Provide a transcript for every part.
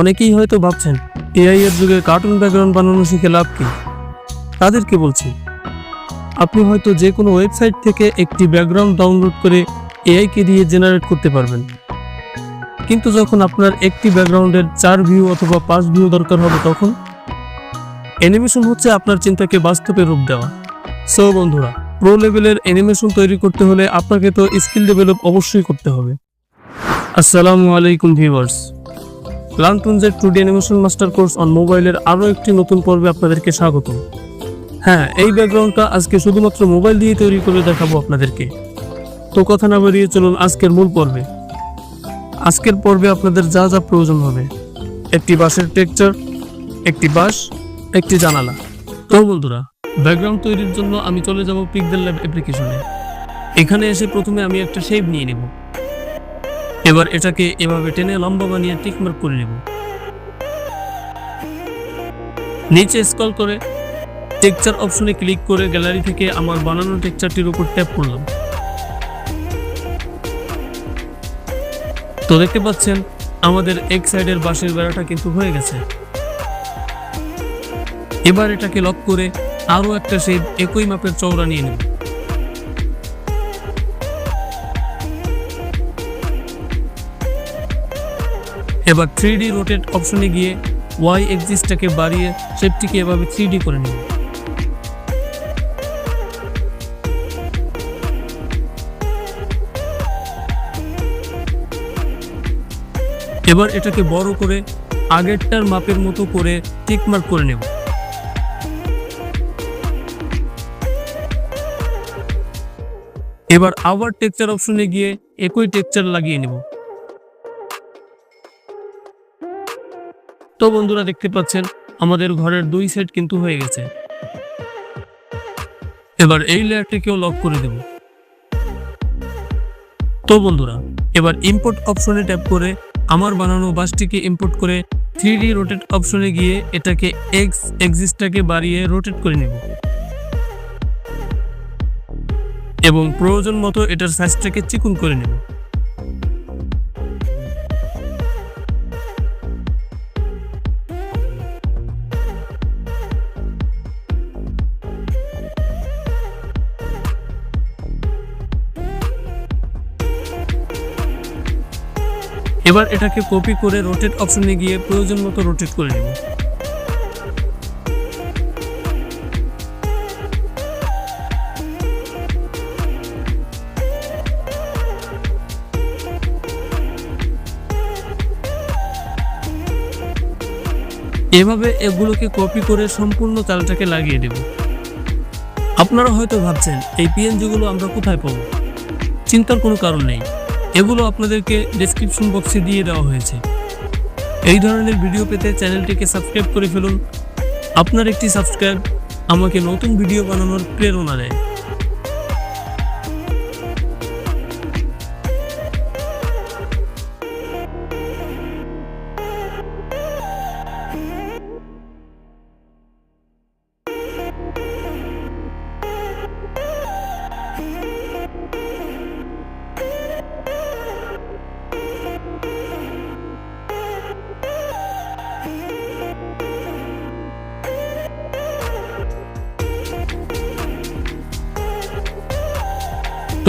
অনেকেই হয়তো ভাবছেন, এআই এর যুগে কার্টুন ব্যাকগ্রাউন্ড বানানো শিখে লাভ কি? তাদেরকে বলছি? আপনি হয়তো যে কোনো ওয়েবসাইট থেকে একটি ব্যাকগ্রাউন্ড ডাউনলোড করে এআইকে দিয়ে জেনারেট করতে পারবেন। কিন্তু যখন আপনার একটি ব্যাকগ্রাউন্ডের চার ভিউ অথবা পাঁচ ভিউ দরকার হবে তখন অ্যানিমেশন হচ্ছে আপনার চিন্তাকে বাস্তবে রূপ দেওয়া। সো বন্ধুরা প্রো লেভেলের অ্যানিমেশন তৈরি করতে হলে আপনাকে তো স্কিল ডেভেলপ অবশ্যই করতে হবে। আসসালামু আলাইকুম viewers লান্টুনজের two D animation master course on মোবাইলের আরও একটি নতুন পর্বে আপনাদেরকে স্বাগত হ্যাঁ এই ব্যাকগ্রাউন্ডটা আজকে শুধুমাত্র মোবাইল দিয়ে তৈরি করে দেখাবো আপনাদেরকে। তো কথা না বেরিয়ে চলুন আজকের মূল পর্বে। আজকের পর্বে আপনাদের যা যা প্রয়োজন হবে। একটি বাঁশের টেক্সচার একটি বাঁশ, একটি জানালা। তো বন্ধুরা, ব্যাকগ্রাউন্ড তৈরির জন্য আমি চলে যাব পিকদেল ল্যাব অ্যাপ্লিকেশনে এখানে এসে প্রথমে আমি একটা শেপ নিয়ে নেব। এবার এটাকে এভাবে টেনে লম্বা বানিয়ে টিকমার্ক করে নেব। নিচে স্কল করে টেক্সচার অপশনে ক্লিক করে গ্যালারি থেকে আমার বানানো টেক্সচারটির উপর ট্যাপ করলাম। তো দেখতে পাচ্ছেন, আমাদের এক সাইডের বাঁশের বেড়াটা কিন্তু হয়ে গেছে। এবার এটাকে লক করে আরও একটা শেপ একই মাপের চওড়া নিয়ে নেব। এবার থ্রি ডি রোটেট অপশনে গিয়ে ওয়াই এক্সিসটাকে বাড়িয়ে শেপটিকে এভাবে থ্রি ডি করে নেব এবার এটাকে বড় করে আগেরটার মাপের মতো করে টিকমার্ক করে নেব। এবার আবার টেক্সচার অপশনে গিয়ে একই টেক্সচার লাগিয়ে নেব। তো বন্ধুরা দেখতে পাচ্ছেন, আমাদের ঘরের দুই সেট কিন্তু হয়ে গেছে। এবার এই লেয়ারটিকেও লক করে দেব। তো বন্ধুরা, এবার ইম্পোর্ট অপশনে ট্যাপ করে আমার বানানো বাসটিকে ইম্পোর্ট করে থ্রি ডি রোটেট অপশনে গিয়ে এটাকে এক্স এক্সিসটাকে বাড়িয়ে রোটেট করে নেব। এবং প্রয়োজন মতো এটার সাইজটাকে চিকুন করে নেব। এবার এটাকে কপি করে রোটেট অপশনে গিয়ে প্রয়োজন মতো রোটেট করে নেব। এভাবে এগুলোকে কপি করে সম্পূর্ণ চালটাকে লাগিয়ে দেব। আপনারা হয়তো ভাবছেন, এই পিএনজিগুলো আমরা কোথায় পাবো? চিন্তার কোনো কারণ নেই। এগুলো আপনাদেরকে ডেসক্রিপশন বক্সে দিয়ে দেওয়া হয়েছে। এই ধরনের ভিডিও পেতে চ্যানেলটিকে সাবস্ক্রাইব করে ফেলুন। আপনার একটি সাবস্ক্রাইব আমাকে নতুন ভিডিও বানানোর প্রেরণা দেয়।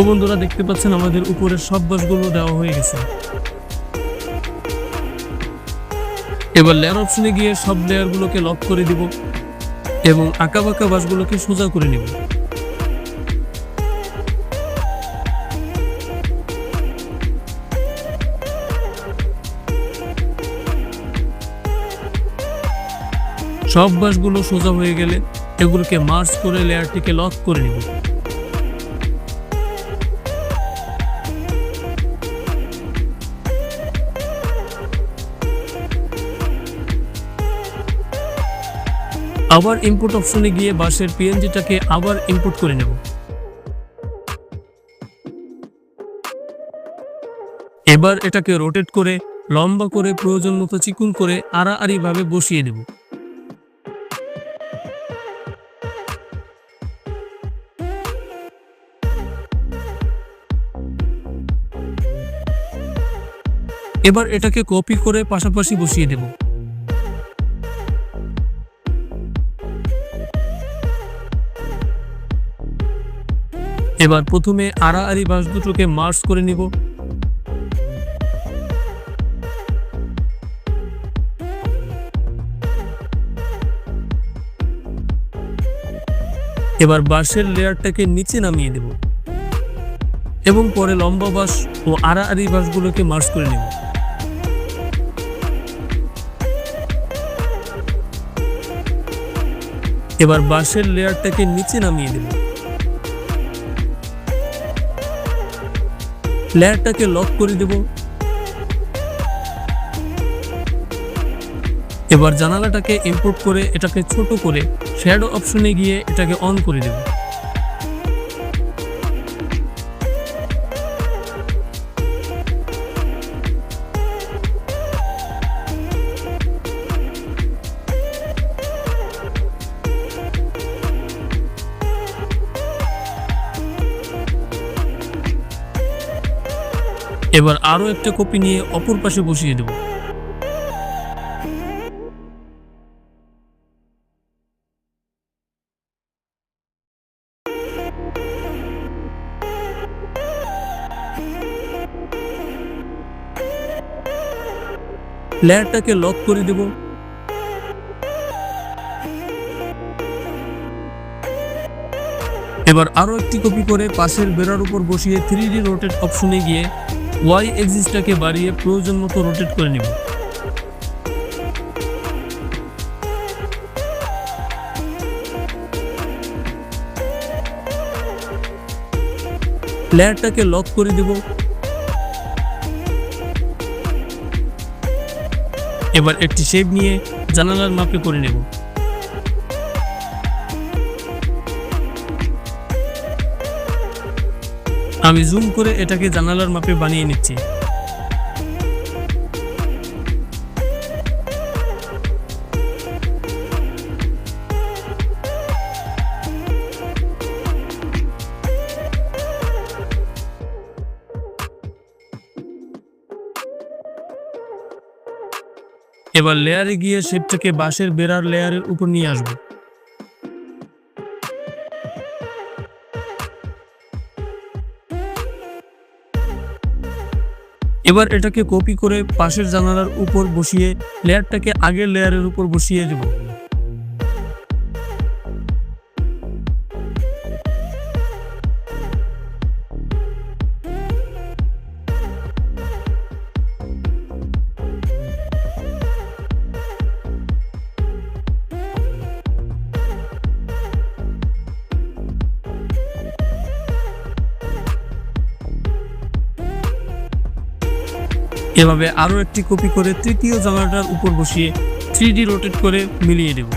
তো বন্ধুরা দেখতে পাচ্ছেন আমাদের উপরের সব বাসগুলো দেওয়া হয়ে গেছে। এবার লেয়ার অপশনে গিয়ে সব লেয়ারগুলোকে লক করে দিব এবং আঁকা বাঁকা বাসগুলোকে সোজা করে নেব। সব বাসগুলো সোজা হয়ে গেলে এগুলোকে মার্চ করে লেয়ারটিকে লক করে নেব। আবার ইনপুট অপশনে গিয়ে বাসের পিএনজিটাকে আবার ইনপুট করে নেব। এবার এটাকে রোটেট করে, লম্বা করে, প্রয়োজন মতো চিকুন করে আড়াআড়ি ভাবে বসিয়ে দেব এবার এটাকে কপি করে পাশাপাশি বসিয়ে দেব এবার প্রথমে আড়াআড়ি বাঁশ দুটোকে মার্চ করে নিব। এবার বাঁশের লেয়ারটাকে নিচে নামিয়ে দেব এবং পরে লম্বা বাঁশ ও আড়াআড়ি বাঁশগুলোকে মার্চ করে নেব। এবার বাঁশের লেয়ারটাকে নিচে নামিয়ে দেব। লেয়ারটাকে লক করে দেব। এবার জানালাটাকে ইম্পোর্ট করে এটাকে ছোট করে শ্যাডো অপশনে গিয়ে এটাকে অন করে দেব। এবার আরও একটা কপি নিয়ে অপর পাশে বসিয়ে দেব। প্লেয়ারটাকে লক করে দেব। এবার আরও একটি কপি করে পাশের বেড়ার উপর বসিয়ে থ্রি ডি রোটেট অপশনে গিয়ে ওয়াই এক্সিসটাকে বাড়িয়ে প্রয়োজন মতো রোটেট করে নেব। লেয়ারটাকে লক করে দেব। এবার একটি শেপ নিয়ে জানালার মাপে করে নেব। আমি জুম করে এটাকে জানালার মাপে বানিয়ে নিচ্ছি। এবার লেয়ারে গিয়ে শেপটাকে বাঁশের বেড়ার লেয়ারের উপর নিয়ে আসব। এবার এটাকে কপি করে পাশের জানালার উপর বসিয়ে লেয়ারটাকে আগের লেয়ারের উপর বসিয়ে দেব। এভাবে আরও একটি কপি করে তৃতীয় জানালাটার উপর বসিয়ে থ্রি ডি রোটেট করে মিলিয়ে দেব।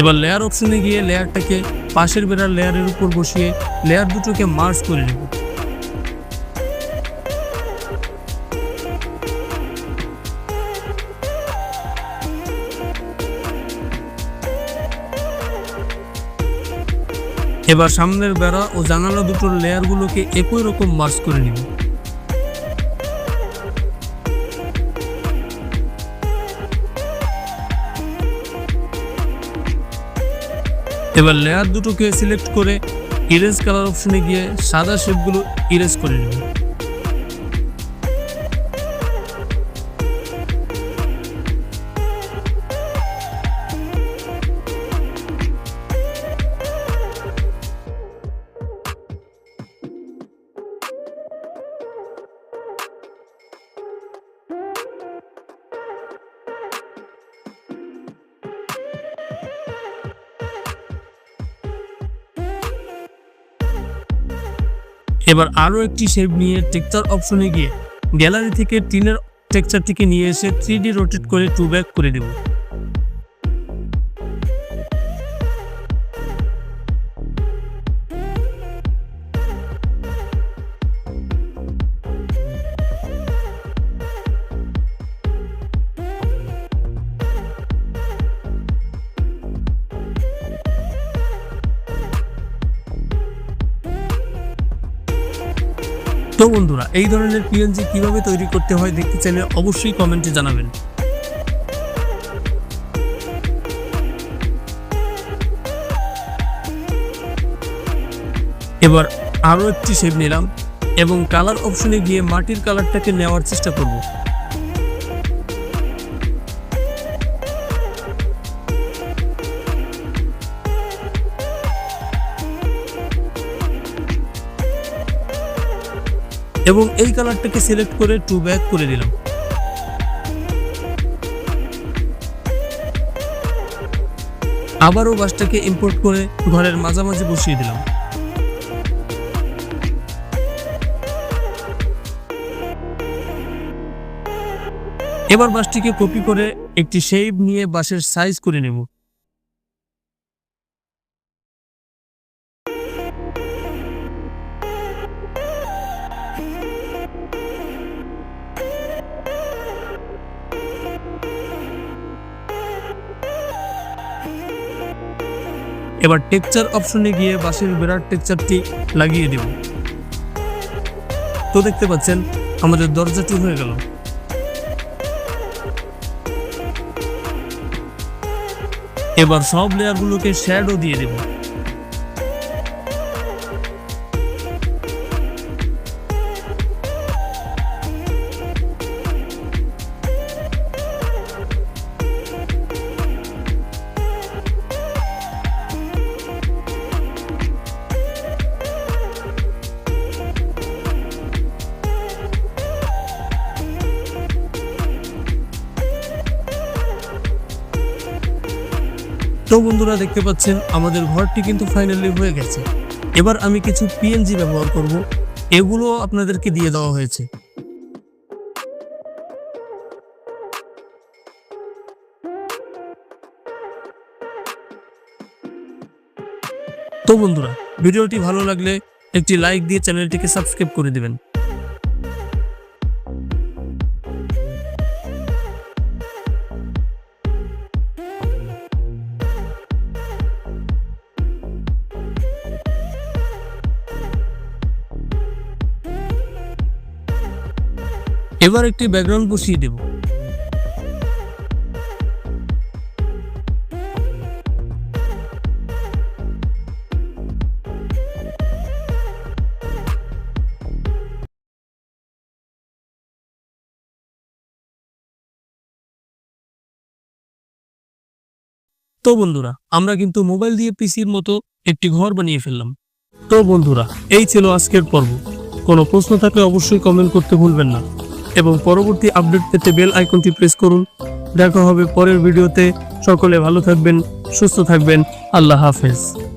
এবার লেয়ার অপশনে গিয়ে লেয়ারটাকে পাশের বেড়ার লেয়ারের উপর বসিয়ে লেয়ার দুটোকে মার্চ করে নেব। এবার সামনের বেড়া ও জানালা দুটোর লেয়ারগুলোকে একই রকম মার্চ করে নিব। এবার লেয়ার দুটোকে সিলেক্ট করে ইরেজ কালার অপশনে গিয়ে সাদা শেপগুলো ইরেজ করে নেব। এবার আরও একটি শেপ নিয়ে টেক্সচার অপশনে গিয়ে গ্যালারি থেকে টিনের টেক্সচারটিকে নিয়ে এসে থ্রি রোটেট করে টু ব্যাক করে দেব তো বন্ধুরা, এই ধরনের পিএনজি কীভাবে তৈরি করতে হয় দেখতে চাইলে অবশ্যই কমেন্টে জানাবেন। এবার আরও একটি শেপ নিলাম এবং কালার অপশনে গিয়ে মাটির কালারটাকে নেওয়ার চেষ্টা করব। এবং এই কালারটাকে সিলেক্ট করে টু ব্যাক করে দিলাম আবারও বাসটাকে ইম্পোর্ট করে ঘরের মাঝামাঝি বসিয়ে দিলাম। এবার বাসটিকে কপি করে একটি শেপ নিয়ে বাসের সাইজ করে নেব। এবার টেক্সচার অপশনে গিয়ে বাসের বিরাট টেক্সচারটি লাগিয়ে দেব। তো দেখতে পাচ্ছেন, আমাদের দরজাটি হয়ে গেল। এবার সব লেয়ারগুলোকে শ্যাডো দিয়ে দেব। তো বন্ধুরা দেখতে পাচ্ছেন, আমাদের ঘরটি কিন্তু ফাইনালি হয়ে গেছে। এবার আমি কিছু পিএনজি ব্যবহার করব, এগুলো আপনাদেরকে দিয়ে দেওয়া হয়েছে। তো বন্ধুরা, ভিডিওটি ভালো লাগলে একটি লাইক দিয়ে চ্যানেলটিকে সাবস্ক্রাইব করে দিবেন। এবার একটি ব্যাকগ্রাউন্ড বসিয়ে দেব। তো বন্ধুরা, আমরা কিন্তু মোবাইল দিয়ে পিসির মতো একটি ঘর বানিয়ে ফেললাম। তো বন্ধুরা, এই ছিল আজকের পর্ব। কোনো প্রশ্ন থাকলে অবশ্যই কমেন্ট করতে ভুলবেন না। এবং পরবর্তী আপডেট পেতে বেল আইকনটি প্রেস করুন। দেখা হবে পরের ভিডিওতে। সকলে ভালো থাকবেন, সুস্থ থাকবেন। আল্লাহ হাফেজ।